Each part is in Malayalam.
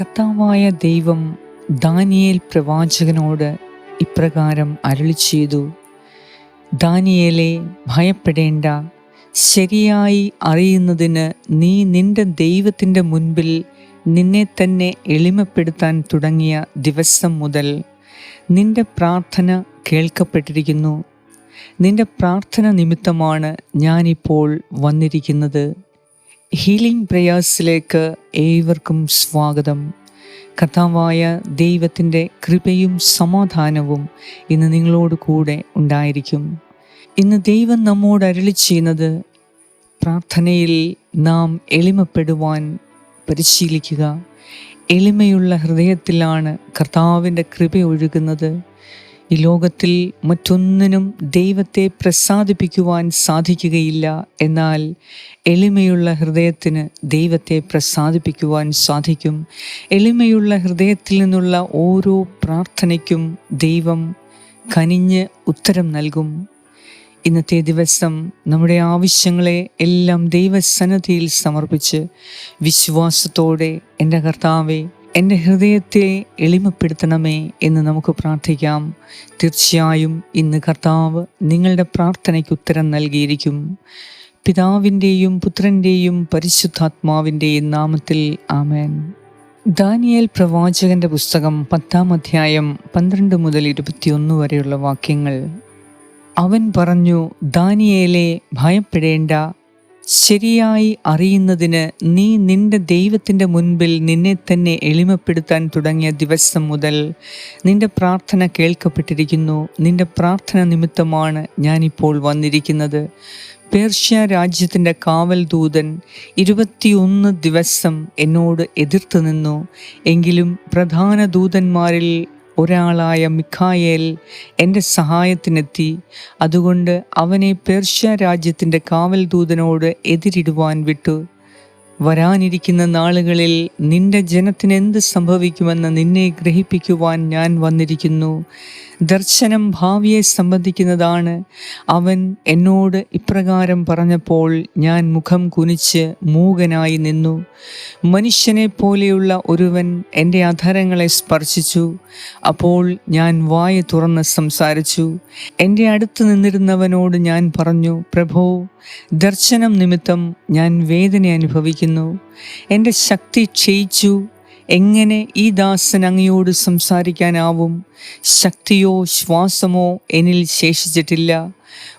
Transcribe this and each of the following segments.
കർത്താവായ ദൈവം ദാനിയേൽ പ്രവാചകനോട് ഇപ്രകാരം അരുളി ചെയ്തു. ദാനിയേലെ ഭയപ്പെടേണ്ട. ശരിയായി അറിയുന്നതിന് നീ നിന്റെ ദൈവത്തിന്റെ മുൻപിൽ നിന്നെ തന്നെ എളിമപ്പെടുത്താൻ തുടങ്ങിയ ദിവസം മുതൽ നിന്റെ പ്രാർത്ഥന കേൾക്കപ്പെട്ടിരിക്കുന്നു. നിന്റെ പ്രാർത്ഥന നിമിത്തമാണ് ഞാനിപ്പോൾ വന്നിരിക്കുന്നത്. ഹീലിംഗ് പ്രയാസിലേക്ക് ഏവർക്കും സ്വാഗതം. കർത്താവായ ദൈവത്തിന്റെ കൃപയും സമാധാനവും ഇന്ന് നിങ്ങളോട് കൂടെ ഉണ്ടായിരിക്കും. ഇന്ന് ദൈവം നമ്മോട് അരളി ചെയ്യുന്നത് പ്രാർത്ഥനയിൽ നാം എളിമപ്പെടുവാൻ പരിശീലിക്കുക. എളിമയുള്ള ഹൃദയത്തിലാണ് കർത്താവിന്റെ കൃപ ഒഴുകുന്നത്. ഈ ലോകത്തിൽ മറ്റൊന്നിനും ദൈവത്തെ പ്രസാദിപ്പിക്കുവാൻ സാധിക്കുകയില്ല. എന്നാൽ എളിമയുള്ള ഹൃദയത്തിന് ദൈവത്തെ പ്രസാദിപ്പിക്കുവാൻ സാധിക്കും. എളിമയുള്ള ഹൃദയത്തിൽ നിന്നുള്ള ഓരോ പ്രാർത്ഥനയ്ക്കും ദൈവം കനിഞ്ഞ് ഉത്തരം നൽകും. ഇന്നത്തെ ദിവസം നമ്മുടെ ആവശ്യങ്ങളെ എല്ലാം ദൈവസന്നദ്ധിയിൽ സമർപ്പിച്ച് വിശ്വാസത്തോടെ എന്റെ കർത്താവെ എന്റെ ഹൃദയത്തെ എളിമപ്പെടുത്തണമേ എന്ന് നമുക്ക് പ്രാർത്ഥിക്കാം. തീർച്ചയായും ഇന്ന് കർത്താവ് നിങ്ങളുടെ പ്രാർത്ഥനയ്ക്ക് ഉത്തരം നൽകിയിരിക്കും. പിതാവിന്റെയും പുത്രന്റെയും പരിശുദ്ധാത്മാവിന്റെയും നാമത്തിൽ ആമേൻ. ദാനിയേൽ പ്രവാചകന്റെ പുസ്തകം പത്താം അധ്യായം പന്ത്രണ്ട് മുതൽ ഇരുപത്തിയൊന്ന് വരെയുള്ള വാക്യങ്ങൾ. അവൻ പറഞ്ഞു ദാനിയേലെ ഭയപ്പെടേണ്ട. ശരിയായി അറിയുന്നതിന് നീ നിന്റെ ദൈവത്തിന്റെ മുൻപിൽ നിന്നെ തന്നെ എളിമപ്പെടുത്താൻ തുടങ്ങിയ ദിവസം മുതൽ നിന്റെ പ്രാർത്ഥന കേൾക്കപ്പെട്ടിരിക്കുന്നു. നിന്റെ പ്രാർത്ഥന നിമിത്തമാണ് ഞാനിപ്പോൾ വന്നിരിക്കുന്നത്. പേർഷ്യ രാജ്യത്തിന്റെ കാവൽ ദൂതൻ ഇരുപത്തിയൊന്ന് ദിവസം എന്നോട് എതിർത്ത് നിന്നു. എങ്കിലും പ്രധാന ദൂതന്മാരിൽ ഒരാളായ മിഖായേൽ എന്റെ സഹായത്തിനെത്തി. അതുകൊണ്ട് അവനെ പേർഷ്യ രാജ്യത്തിന്റെ കാവൽ ദൂതനോട് എതിരിടുവാൻ വിട്ടു. വരാനിരിക്കുന്ന നാളുകളിൽ നിന്റെ ജനത്തിന് എന്ത് സംഭവിക്കുമെന്ന് നിന്നെ ഗ്രഹിപ്പിക്കുവാൻ ഞാൻ വന്നിരിക്കുന്നു. ദർശനം ഭാവിയെ സംബന്ധിക്കുന്നതാണ്. അവൻ എന്നോട് ഇപ്രകാരം പറഞ്ഞപ്പോൾ ഞാൻ മുഖം കുനിച്ച് മൂകനായി നിന്നു. മനുഷ്യനെ പോലെയുള്ള ഒരുവൻ എന്റെ അധരങ്ങളെ സ്പർശിച്ചു. അപ്പോൾ ഞാൻ വായ തുറന്ന് സംസാരിച്ചു. എന്റെ അടുത്ത് നിന്നിരുന്നവനോട് ഞാൻ പറഞ്ഞു പ്രഭോ ദർശനം നിമിത്തം ഞാൻ വേദന അനുഭവിക്കുന്നു. എന്റെ ശക്തി ക്ഷയിച്ചു. എങ്ങനെ ഈ ദാസൻ അങ്ങയോട് സംസാരിക്കാനാവും? ശക്തിയോ ശ്വാസമോ എന്നിൽ ശേഷിച്ചിട്ടില്ല.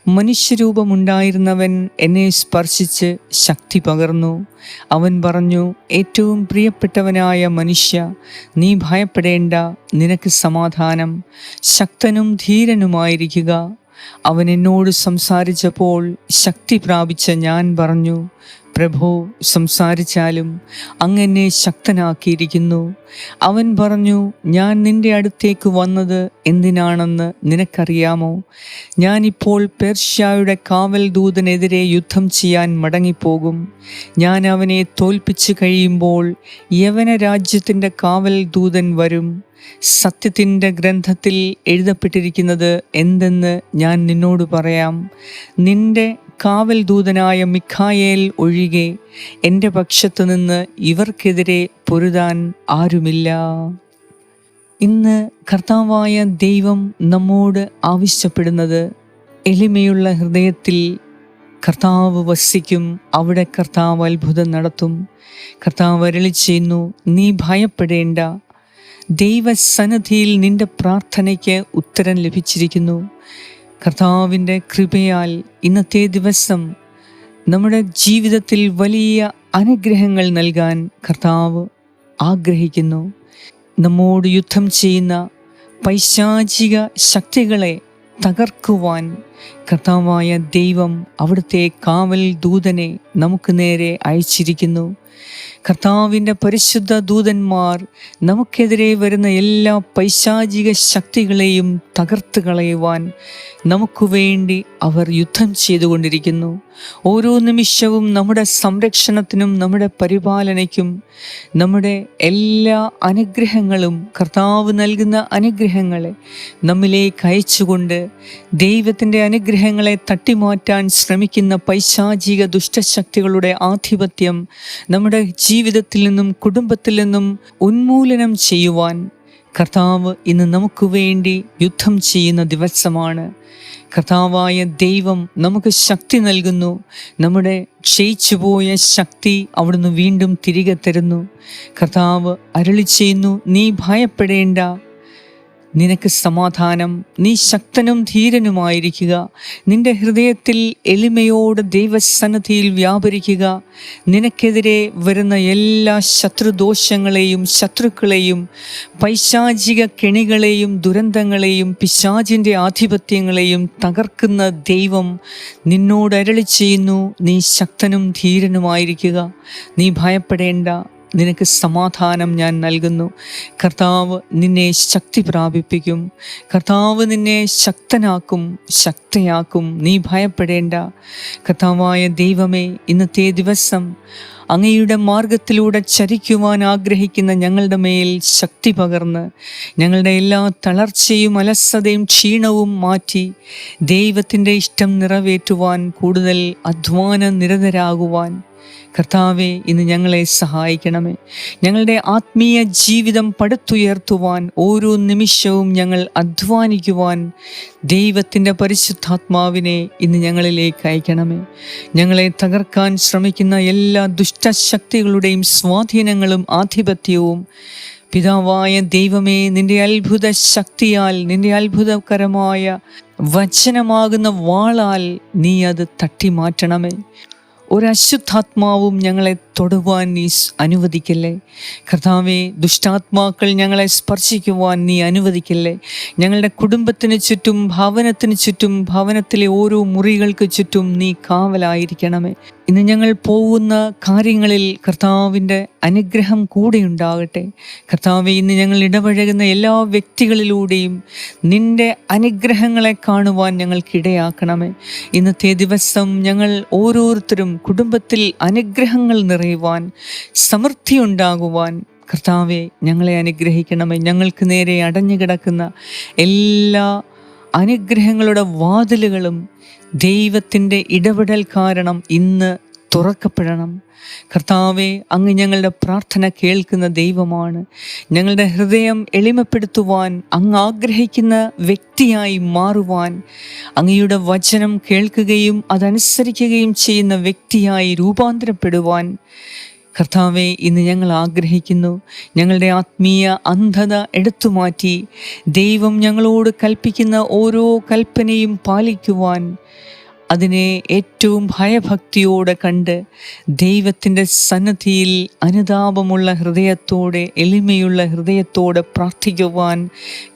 മനുഷ്യരൂപമുണ്ടായിരുന്നവൻ എന്നെ സ്പർശിച്ച് ശക്തി പകർന്നു. അവൻ പറഞ്ഞു ഏറ്റവും പ്രിയപ്പെട്ടവനായ മനുഷ്യ നീ ഭയപ്പെടേണ്ട. നിനക്ക് സമാധാനം. ശക്തനും ധീരനുമായിരിക്കുക. അവൻ എന്നോട് സംസാരിച്ചപ്പോൾ ശക്തി പ്രാപിച്ച ഞാൻ പറഞ്ഞു പ്രഭോ സംസാരിച്ചാലും അങ്ങനെ ശക്തനാക്കിയിരിക്കുന്നു. അവൻ പറഞ്ഞു ഞാൻ നിന്റെ അടുത്തേക്ക് വന്നത് എന്തിനാണെന്ന് നിനക്കറിയാമോ? ഞാനിപ്പോൾ പേർഷ്യായുടെ കാവൽ ദൂതനെതിരെ യുദ്ധം ചെയ്യാൻ മടങ്ങിപ്പോകും. ഞാൻ അവനെ തോൽപ്പിച്ചു കഴിയുമ്പോൾ യവന രാജ്യത്തിന്റെ കാവൽ ദൂതൻ വരും. സത്യത്തിന്റെ ഗ്രന്ഥത്തിൽ എഴുതപ്പെട്ടിരിക്കുന്നത് എന്തെന്ന് ഞാൻ നിന്നോട് പറയാം. നിന്റെ കാവൽ ദൂതനായ മിഖായേൽ ഒഴികെ എന്റെ പക്ഷത്തു നിന്ന് ഇവർക്കെതിരെ പൊരുതാൻ ആരുമില്ല. ഇന്ന് കർത്താവായ ദൈവം നമ്മോട് ആവശ്യപ്പെടുന്നത് എളിമയുള്ള ഹൃദയത്തിൽ കർത്താവ് വസിക്കും അവിടെ കർത്താവ് അത്ഭുതം നടത്തും. കർത്താവ് അരളി ചെയ്യുന്നു നീ ഭയപ്പെടേണ്ട. ദൈവസന്നിധിയിൽ നിന്റെ പ്രാർത്ഥനയ്ക്ക് ഉത്തരം ലഭിച്ചിരിക്കുന്നു. കർത്താവിന്റെ കൃപയാൽ ഇന്നത്തെ ദിവസം നമ്മുടെ ജീവിതത്തിൽ വലിയ അനുഗ്രഹങ്ങൾ നൽകാൻ കർത്താവ് ആഗ്രഹിക്കുന്നു. നമ്മോട് യുദ്ധം ചെയ്യുന്ന പൈശാചിക ശക്തികളെ തകർക്കുവാൻ കർത്താവായ ദൈവം അവിടുത്തെ കാവൽ ദൂതനെ നമുക്ക് നേരെ അയച്ചിരിക്കുന്നു. കർത്താവിന്റെ പരിശുദ്ധ ദൂതന്മാർ നമുക്കെതിരെ വരുന്ന എല്ലാ പൈശാചിക ശക്തികളെയും തകർത്ത് കളയുവാൻ നമുക്ക് വേണ്ടി അവർ യുദ്ധം ചെയ്തുകൊണ്ടിരിക്കുന്നു. ഓരോ നിമിഷവും നമ്മുടെ സംരക്ഷണത്തിനും നമ്മുടെ പരിപാലനയ്ക്കും നമ്മുടെ എല്ലാ അനുഗ്രഹങ്ങളും കർത്താവ് നൽകുന്ന അനുഗ്രഹങ്ങളെ നമ്മിലേക്ക് അയച്ചുകൊണ്ട് ദൈവത്തിന്റെ അനുഗ്രഹങ്ങളെ തട്ടിമാറ്റാൻ ശ്രമിക്കുന്ന പൈശാചിക ദുഷ്ടശക്തികളുടെ ആധിപത്യം നമ്മുടെ ജീവിതത്തിൽ നിന്നും കുടുംബത്തിൽ നിന്നും ഉന്മൂലനം ചെയ്യുവാൻ കർത്താവ് ഇന്ന് നമുക്ക് വേണ്ടി യുദ്ധം ചെയ്യുന്ന ദിവസമാണ്. കർത്താവായ ദൈവം നമുക്ക് ശക്തി നൽകുന്നു. നമ്മുടെ ക്ഷയിച്ചുപോയ ശക്തി അവിടുന്ന് വീണ്ടും തിരികെ തരുന്നു. കർത്താവ് അരളി ചെയ്യുന്നു നീ ഭയപ്പെടേണ്ട. നിനക്ക് സമാധാനം നീ ശക്തനും ധീരനുമായിരിക്കുക. നിന്റെ ഹൃദയത്തിൽ എളിമയോട് ദൈവസന്നദ്ധിയിൽ വ്യാപരിക്കുക. നിനക്കെതിരെ വരുന്ന എല്ലാ ശത്രുദോഷങ്ങളെയും ശത്രുക്കളെയും പൈശാചിക കെണികളെയും ദുരന്തങ്ങളെയും പിശാചിന്റെ ആധിപത്യങ്ങളെയും തകർക്കുന്ന ദൈവം നിന്നോട് അരളി ചെയ്യുന്നു നീ ശക്തനും ധീരനുമായിരിക്കുക. നീ ഭയപ്പെടേണ്ട. നിനക്ക് സമാധാനം ഞാൻ നൽകുന്നു. കർത്താവ് നിന്നെ ശക്തി പ്രാപിപ്പിക്കും. കർത്താവ് നിന്നെ ശക്തനാക്കും ശക്തയാക്കും. നീ ഭയപ്പെടേണ്ട. കർത്താവായ ദൈവമേ ഇന്നത്തെ ദിവസം അങ്ങയുടെ മാർഗത്തിലൂടെ ചരിക്കുവാൻ ആഗ്രഹിക്കുന്ന ഞങ്ങളുടെ മേൽ ശക്തി പകർന്ന് ഞങ്ങളുടെ എല്ലാ തളർച്ചയും അലസതയും ക്ഷീണവും മാറ്റി ദൈവത്തിന്റെ ഇഷ്ടം നിറവേറ്റുവാൻ കൂടുതൽ അധ്വാന നിരതരാകുവാൻ കർത്താവെ ഇന്ന് ഞങ്ങളെ സഹായിക്കണമേ. ഞങ്ങളുടെ ആത്മീയ ജീവിതം പടുത്തുയർത്തുവാൻ ഓരോ നിമിഷവും ഞങ്ങൾ അധ്വാനിക്കുവാൻ ദൈവത്തിന്റെ പരിശുദ്ധാത്മാവിനെ ഇന്ന് ഞങ്ങളിലേക്ക് അയക്കണമേ. ഞങ്ങളെ തകർക്കാൻ ശ്രമിക്കുന്ന എല്ലാ ദുഷ്ടശക്തികളുടെയും സ്വാധീനങ്ങളും ആധിപത്യവും പിതാവായ ദൈവമേ നിന്റെ അത്ഭുത ശക്തിയാൽ നിന്റെ അത്ഭുതകരമായ വചനമാകുന്ന വാളാൽ നീ അത് തട്ടി മാറ്റണമേ ഒരശുദ്ധാത്മാവും ഞങ്ങളെ തൊടുവാൻ നീ അനുവദിക്കല്ലേ? കർത്താവെ ദുഷ്ടാത്മാക്കൾ ഞങ്ങളെ സ്പർശിക്കുവാൻ നീ അനുവദിക്കല്ലേ? ഞങ്ങളുടെ കുടുംബത്തിന് ചുറ്റും ഭവനത്തിന് ചുറ്റും ഭവനത്തിലെ ഓരോ മുറികൾക്ക് ചുറ്റും നീ കാവലായിരിക്കണമേ. ഇന്ന് ഞങ്ങൾ പോകുന്ന കാര്യങ്ങളിൽ കർത്താവിന്റെ അനുഗ്രഹം കൂടെ ഉണ്ടാകട്ടെ. കർത്താവ് ഇന്ന് ഞങ്ങൾ ഇടപഴകുന്ന എല്ലാ വ്യക്തികളിലൂടെയും നിന്റെ അനുഗ്രഹങ്ങളെ കാണുവാൻ ഞങ്ങൾക്കിടയാക്കണമേ ഇന്നത്തെ ദിവസം ഞങ്ങൾ ഓരോരുത്തരും കുടുംബത്തിൽ അനുഗ്രഹങ്ങൾ നിറയുവാൻ സമൃദ്ധി ഉണ്ടാകുവാൻ കർത്താവെ ഞങ്ങളെ അനുഗ്രഹിക്കണമേ. ഞങ്ങൾക്ക് നേരെ അടഞ്ഞു കിടക്കുന്ന എല്ലാ അനുഗ്രഹങ്ങളുടെ വാതിലുകളും ദൈവത്തിന്റെ ഇടപെടൽ കാരണം ഇന്ന് തുറക്കപ്പെടണം. കർത്താവെ അങ്ങ് ഞങ്ങളുടെ പ്രാർത്ഥന കേൾക്കുന്ന ദൈവമാണ്. ഞങ്ങളുടെ ഹൃദയം എളിമപ്പെടുത്തുവാൻ അങ്ങ് ആഗ്രഹിക്കുന്ന വ്യക്തിയായി മാറുവാൻ അങ്ങയുടെ വചനം കേൾക്കുകയും അതനുസരിക്കുകയും ചെയ്യുന്ന വ്യക്തിയായി രൂപാന്തരപ്പെടുവാൻ കർത്താവെ ഇന്ന് ഞങ്ങൾ ആഗ്രഹിക്കുന്നു ഞങ്ങളുടെ ആത്മീയ അന്ധത എടുത്തുമാറ്റി ദൈവം ഞങ്ങളോട് കൽപ്പിക്കുന്ന ഓരോ കൽപ്പനയും പാലിക്കുവാൻ അതിനെ ഏറ്റവും ഭയഭക്തിയോടെ കണ്ട് ദൈവത്തിന്റെ സന്നദ്ധിയിൽ അനുതാപമുള്ള ഹൃദയത്തോടെ എളിമയുള്ള ഹൃദയത്തോടെ പ്രാർത്ഥിക്കുവാൻ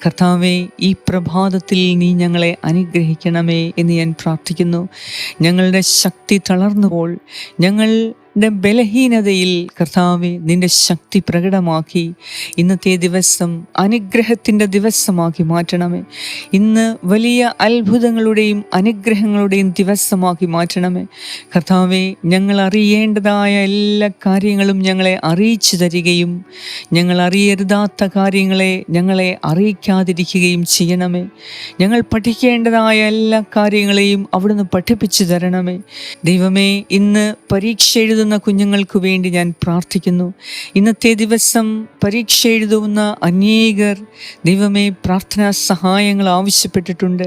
കർത്താവെ ഈ പ്രഭാതത്തിൽ നീ ഞങ്ങളെ അനുഗ്രഹിക്കണമേ എന്ന് ഞാൻ പ്രാർത്ഥിക്കുന്നു. ഞങ്ങളുടെ ശക്തി തളർന്നുപോൾ ഞങ്ങൾ ടെ ബലഹീനതയിൽ കർത്താവെ നിന്റെ ശക്തി പ്രകടമാക്കി ഇന്നത്തെ ദിവസം അനുഗ്രഹത്തിന്റെ ദിവസമാക്കി മാറ്റണമേ. ഇന്ന് വലിയ അത്ഭുതങ്ങളുടെയും അനുഗ്രഹങ്ങളുടെയും ദിവസമാക്കി മാറ്റണമേ. കർത്താവെ ഞങ്ങൾ അറിയേണ്ടതായ എല്ലാ കാര്യങ്ങളും ഞങ്ങളെ അറിയിച്ചു തരികയും ഞങ്ങൾ അറിയരുതാത്ത കാര്യങ്ങളെ ഞങ്ങളെ അറിയിക്കാതിരിക്കുകയും ചെയ്യണമേ. ഞങ്ങൾ പഠിക്കേണ്ടതായ എല്ലാ കാര്യങ്ങളെയും അവിടുന്ന് പഠിപ്പിച്ചു തരണമേ. ദൈവമേ ഇന്ന് പരീക്ഷ കുഞ്ഞുങ്ങൾക്ക് വേണ്ടി ഞാൻ പ്രാർത്ഥിക്കുന്നു. ഇന്നത്തെ ദിവസം പരീക്ഷ എഴുതുന്ന അനേകർ ദൈവമേ പ്രാർത്ഥനാ സഹായങ്ങൾ ആവശ്യപ്പെട്ടിട്ടുണ്ട്.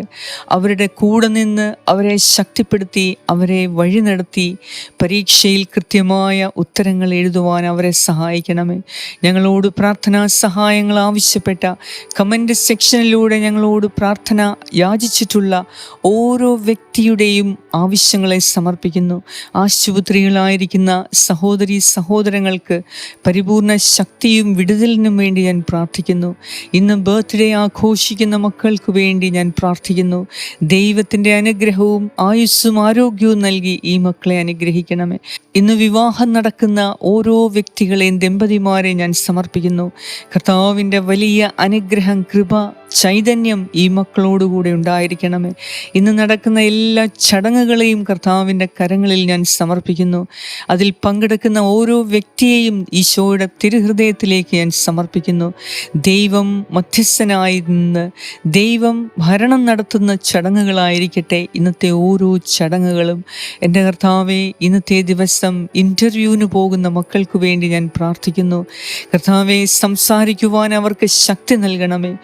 അവരുടെ കൂടെ നിന്ന് അവരെ ശക്തിപ്പെടുത്തി അവരെ വഴി നടത്തി പരീക്ഷയിൽ കൃത്യമായ ഉത്തരങ്ങൾ എഴുതുവാൻ അവരെ സഹായിക്കണമേ. ഞങ്ങളോട് പ്രാർത്ഥനാ സഹായങ്ങൾ ആവശ്യപ്പെട്ട കമന്റ് സെക്ഷനിലൂടെ ഞങ്ങളോട് പ്രാർത്ഥന യാചിച്ചിട്ടുള്ള ഓരോ വ്യക്തിയുടെയും ആവശ്യങ്ങളെ സമർപ്പിക്കുന്നു. ആശുപത്രികളായിരിക്കുന്ന സഹോദരി സഹോദരങ്ങൾക്ക് പരിപൂർണ ശക്തിയും വിടുതലിനും വേണ്ടി ഞാൻ പ്രാർത്ഥിക്കുന്നു. ഇന്ന് ബർത്ത്ഡേ ആഘോഷിക്കുന്ന മക്കൾക്ക് വേണ്ടി ഞാൻ പ്രാർത്ഥിക്കുന്നു. ദൈവത്തിന്റെ അനുഗ്രഹവും ആയുസ്സും ആരോഗ്യവും നൽകി ഈ മക്കളെ അനുഗ്രഹിക്കണമേ. ഇന്ന് വിവാഹം നടക്കുന്ന ഓരോ വ്യക്തികളെയും ദമ്പതിമാരെ ഞാൻ സമർപ്പിക്കുന്നു. കർത്താവിന്റെ വലിയ അനുഗ്രഹം കൃപ ചൈതന്യം ഈ മക്കളോടുകൂടെ ഉണ്ടായിരിക്കണമേ. ഇന്ന് നടക്കുന്ന എല്ലാ ചടങ്ങുകളെയും കർത്താവിന്റെ കരങ്ങളിൽ ഞാൻ സമർപ്പിക്കുന്നു. അതിൽ പങ്കെടുക്കുന്ന ഓരോ വ്യക്തിയെയും ഈശോയുടെ തിരുഹൃദയത്തിലേക്ക് ഞാൻ സമർപ്പിക്കുന്നു. ദൈവം മധ്യസ്ഥനായി നിന്ന് ദൈവം ഭരണം നടത്തുന്ന ചടങ്ങുകളായിരിക്കട്ടെ ഇന്നത്തെ ഓരോ ചടങ്ങുകളും. എന്റെ കർത്താവെ ഇന്നത്തെ ദിവസം ഇന്റർവ്യൂവിന് പോകുന്ന മക്കൾക്ക് വേണ്ടി ഞാൻ പ്രാർത്ഥിക്കുന്നു. കർത്താവെ സംസാരിക്കുവാൻ അവർക്ക് ശക്തി നൽകണമേ.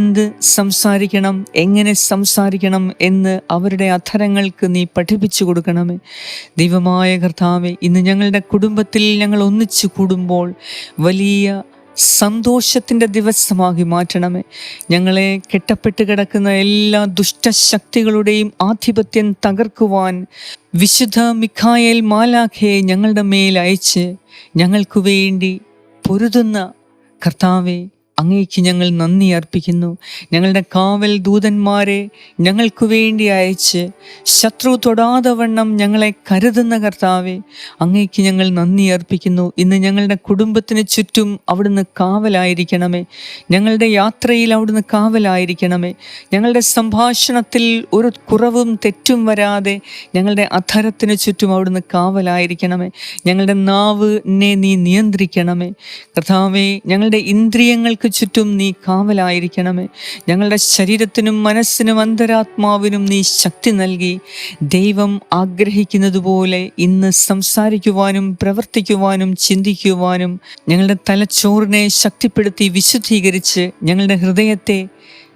എന്ത് സംസാരിക്കണം എങ്ങനെ സംസാരിക്കണം എന്ന് അവരുടെ അധരങ്ങൾക്ക് നീ പഠിപ്പിച്ചു കൊടുക്കണമേ. ദൈവമായ കർത്താവെ ഇന്ന് ഞങ്ങളുടെ കുടുംബത്തിൽ ഞങ്ങൾ ഒന്നിച്ചു കൂടുമ്പോൾ വലിയ സന്തോഷത്തിന്റെ ദിവസമാക്കി മാറ്റണമേ. ഞങ്ങളെ കെട്ടപ്പെട്ട് കിടക്കുന്ന എല്ലാ ദുഷ്ടശക്തികളുടെയും ആധിപത്യം തകർക്കുവാൻ വിശുദ്ധ മിഖായേൽ മാലാഖയെ ഞങ്ങളുടെ മേൽ അയച്ച് ഞങ്ങൾക്ക് വേണ്ടി പൊരുതുന്ന കർത്താവെ അങ്ങേക്ക് ഞങ്ങൾ നന്ദി അർപ്പിക്കുന്നു. ഞങ്ങളുടെ കാവൽ ദൂതന്മാരെ ഞങ്ങൾക്ക് വേണ്ടി അയച്ച് ശത്രു തൊടാതെ വണ്ണം ഞങ്ങളെ കരുതുന്ന കർത്താവെ അങ്ങേക്ക് ഞങ്ങൾ നന്ദി അർപ്പിക്കുന്നു. ഇന്ന് ഞങ്ങളുടെ കുടുംബത്തിന് ചുറ്റും അവിടുന്ന് കാവലായിരിക്കണമേ. ഞങ്ങളുടെ യാത്രയിൽ അവിടുന്ന് കാവലായിരിക്കണമേ. ഞങ്ങളുടെ സംഭാഷണത്തിൽ ഒരു കുറവും തെറ്റും വരാതെ ഞങ്ങളുടെ അധരത്തിന് ചുറ്റും അവിടുന്ന് കാവലായിരിക്കണമേ. ഞങ്ങളുടെ നാവിനെ നീ നിയന്ത്രിക്കണമേ. കർത്താവെ ഞങ്ങളുടെ ഇന്ദ്രിയങ്ങൾക്ക് ചുറ്റും നീ കാവലായിരിക്കണമേ. ഞങ്ങളുടെ ശരീരത്തിനും മനസ്സിനും അന്തരാത്മാവിനും നീ ശക്തി നൽകി. ദൈവം ആഗ്രഹിക്കുന്നതുപോലെ ഇന്ന് സംസാരിക്കുവാനും പ്രവർത്തിക്കുവാനും ചിന്തിക്കുവാനും ഞങ്ങളുടെ തലച്ചോറിനെ ശക്തിപ്പെടുത്തി വിശുദ്ധീകരിച്ച് ഞങ്ങളുടെ ഹൃദയത്തെ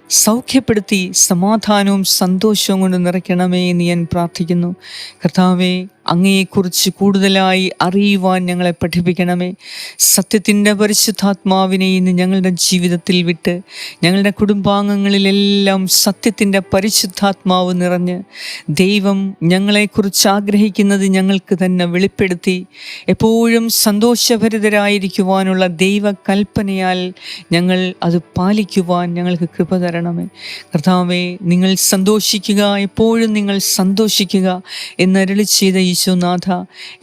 സൗഖ്യപ്പെടുത്തി സമാധാനവും സന്തോഷവും കൊണ്ട് നിറയ്ക്കണമേ എന്ന് ഞാൻ പ്രാർത്ഥിക്കുന്നു. കർത്താവെ അങ്ങയെക്കുറിച്ച് കൂടുതലായി അറിയുവാൻ ഞങ്ങളെ പഠിപ്പിക്കണമേ. സത്യത്തിന്റെ പരിശുദ്ധാത്മാവിനെ ഇന്ന് ഞങ്ങളുടെ ജീവിതത്തിൽ വിട്ട് ഞങ്ങളുടെ കുടുംബാംഗങ്ങളിലെല്ലാം സത്യത്തിന്റെ പരിശുദ്ധാത്മാവ് നിറഞ്ഞ് ദൈവം ഞങ്ങളെക്കുറിച്ച് ആഗ്രഹിക്കുന്നത് ഞങ്ങൾക്ക് തന്നെ വെളിപ്പെടുത്തി എപ്പോഴും സന്തോഷഭരിതരായിരിക്കുവാനുള്ള ദൈവകൽപ്പനയാൽ ഞങ്ങൾ അത് പാലിക്കുവാൻ ഞങ്ങൾക്ക് കൃപ തരണമേ. കർത്താവെ നിങ്ങൾ സന്തോഷിക്കുക എപ്പോഴും നിങ്ങൾ സന്തോഷിക്കുക എന്നരളി ചെയ്ത ഈശോനാഥ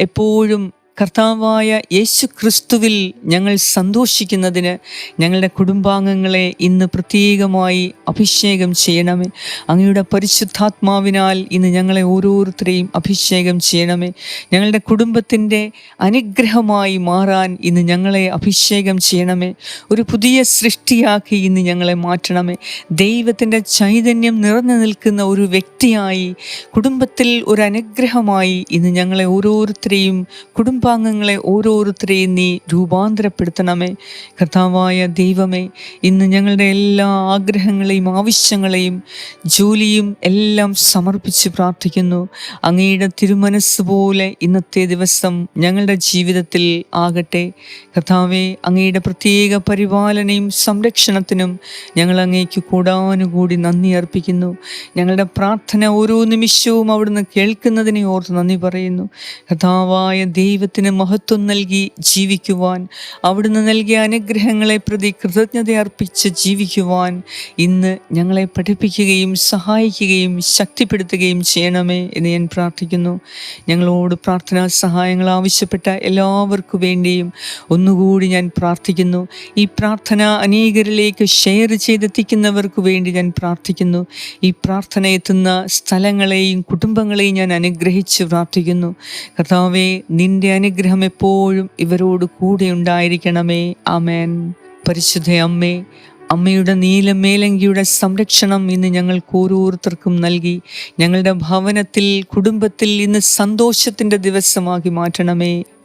എപ്പോഴും കർത്താവായ യേശു ക്രിസ്തുവിൽ ഞങ്ങൾ സന്തോഷിക്കുന്നതിന് ഞങ്ങളുടെ കുടുംബാംഗങ്ങളെ ഇന്ന് പ്രത്യേകമായി അഭിഷേകം ചെയ്യണമേ. അങ്ങയുടെ പരിശുദ്ധാത്മാവിനാൽ ഇന്ന് ഞങ്ങളെ ഓരോരുത്തരെയും അഭിഷേകം ചെയ്യണമേ. ഞങ്ങളുടെ കുടുംബത്തിന്റെ അനുഗ്രഹമായി മാറാൻ ഇന്ന് ഞങ്ങളെ അഭിഷേകം ചെയ്യണമേ. ഒരു പുതിയ സൃഷ്ടിയാക്കി ഇന്ന് ഞങ്ങളെ മാറ്റണമേ. ദൈവത്തിന്റെ ചൈതന്യം നിറഞ്ഞു നിൽക്കുന്ന ഒരു വ്യക്തിയായി കുടുംബത്തിൽ ഒരു അനുഗ്രഹമായി ഇന്ന് ഞങ്ങളെ ഓരോരുത്തരെയും കുടുംബ കുടുംബാംഗങ്ങളെ ഓരോരുത്തരെയും നീ രൂപാന്തരപ്പെടുത്തണമേ. കർത്താവായ ദൈവമേ ഇന്ന് ഞങ്ങളുടെ എല്ലാ ആഗ്രഹങ്ങളെയും ആവശ്യങ്ങളെയും ജോലിയും എല്ലാം സമർപ്പിച്ച് പ്രാർത്ഥിക്കുന്നു. അങ്ങയുടെ തിരുമനസ് പോലെ ഇന്നത്തെ ദിവസം ഞങ്ങളുടെ ജീവിതത്തിൽ ആകട്ടെ. കർത്താവെ അങ്ങയുടെ പ്രത്യേക പരിപാലനയും സംരക്ഷണത്തിനും ഞങ്ങൾ അങ്ങേക്ക് കൂടാനുകൂടി നന്ദി അർപ്പിക്കുന്നു. ഞങ്ങളുടെ പ്രാർത്ഥന ഓരോ നിമിഷവും അവിടുന്ന് കേൾക്കുന്നതിനെ ഓർത്ത് നന്ദി പറയുന്നു. കർത്താവായ ദൈവത്തിന് മഹത്വം നൽകി ജീവിക്കുവാൻ അവിടുന്ന് നൽകിയ അനുഗ്രഹങ്ങളെ പ്രതി കൃതജ്ഞത അർപ്പിച്ച് ജീവിക്കുവാൻ ഇന്ന് ഞങ്ങളെ പഠിപ്പിക്കുകയും സഹായിക്കുകയും ശക്തിപ്പെടുത്തുകയും ചെയ്യണമേ എന്ന് ഞാൻ പ്രാർത്ഥിക്കുന്നു. ഞങ്ങളോട് പ്രാർത്ഥനാ സഹായങ്ങൾ ആവശ്യപ്പെട്ട എല്ലാവർക്കു വേണ്ടിയും ഒന്നുകൂടി ഞാൻ പ്രാർത്ഥിക്കുന്നു. ഈ പ്രാർത്ഥന അനേകരിലേക്ക് ഷെയർ ചെയ്തെത്തിക്കുന്നവർക്ക് വേണ്ടി ഞാൻ പ്രാർത്ഥിക്കുന്നു. ഈ പ്രാർത്ഥന എത്തുന്ന സ്ഥലങ്ങളെയും കുടുംബങ്ങളെയും ഞാൻ അനുഗ്രഹിച്ച് പ്രാർത്ഥിക്കുന്നു. കർത്താവെ നിന്റെ അനുഗ്രഹം എപ്പോഴും ഇവരോട് കൂടെ ഉണ്ടായിരിക്കണമേ. ആമേൻ. പരിശുദ്ധ അമ്മേ അമ്മയുടെ നീല നീലമേലങ്കിയുടെ സംരക്ഷണം ഇന്ന് ഞങ്ങൾക്ക് ഓരോരുത്തർക്കും നൽകി. ഞങ്ങളുടെ ഭവനത്തിൽ കുടുംബത്തിൽ ഇന്ന് സന്തോഷത്തിന്റെ ദിവസമാക്കി മാറ്റണമേ.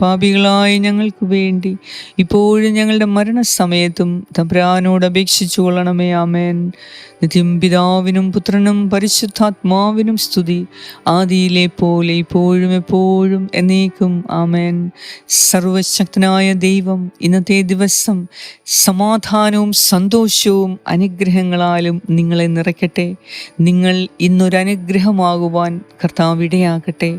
പാപികളായ ഞങ്ങൾക്ക് വേണ്ടി. ഇപ്പോഴും ഞങ്ങളുടെ മരണസമയത്തും തബ്രാനോട് അപേക്ഷിച്ചു കൊള്ളണമേ ആമേൻ. നിത്യം പിതാവിനും പുത്രനും പരിശുദ്ധാത്മാവിനും സ്തുതി. ആദിയിലെ പോലെ ഇപ്പോഴും എപ്പോഴും എന്നേക്കും ആമേൻ. സർവശക്തനായ ദൈവം ഇന്നത്തെ ദിവസം സമാധാനവും സന്തോഷവും അനുഗ്രഹങ്ങളാലും നിങ്ങളെ നിറയ്ക്കട്ടെ. നിങ്ങൾ ഇന്നൊരനുഗ്രഹമാകുവാൻ കർത്താവ് ഇടയാകട്ടെ.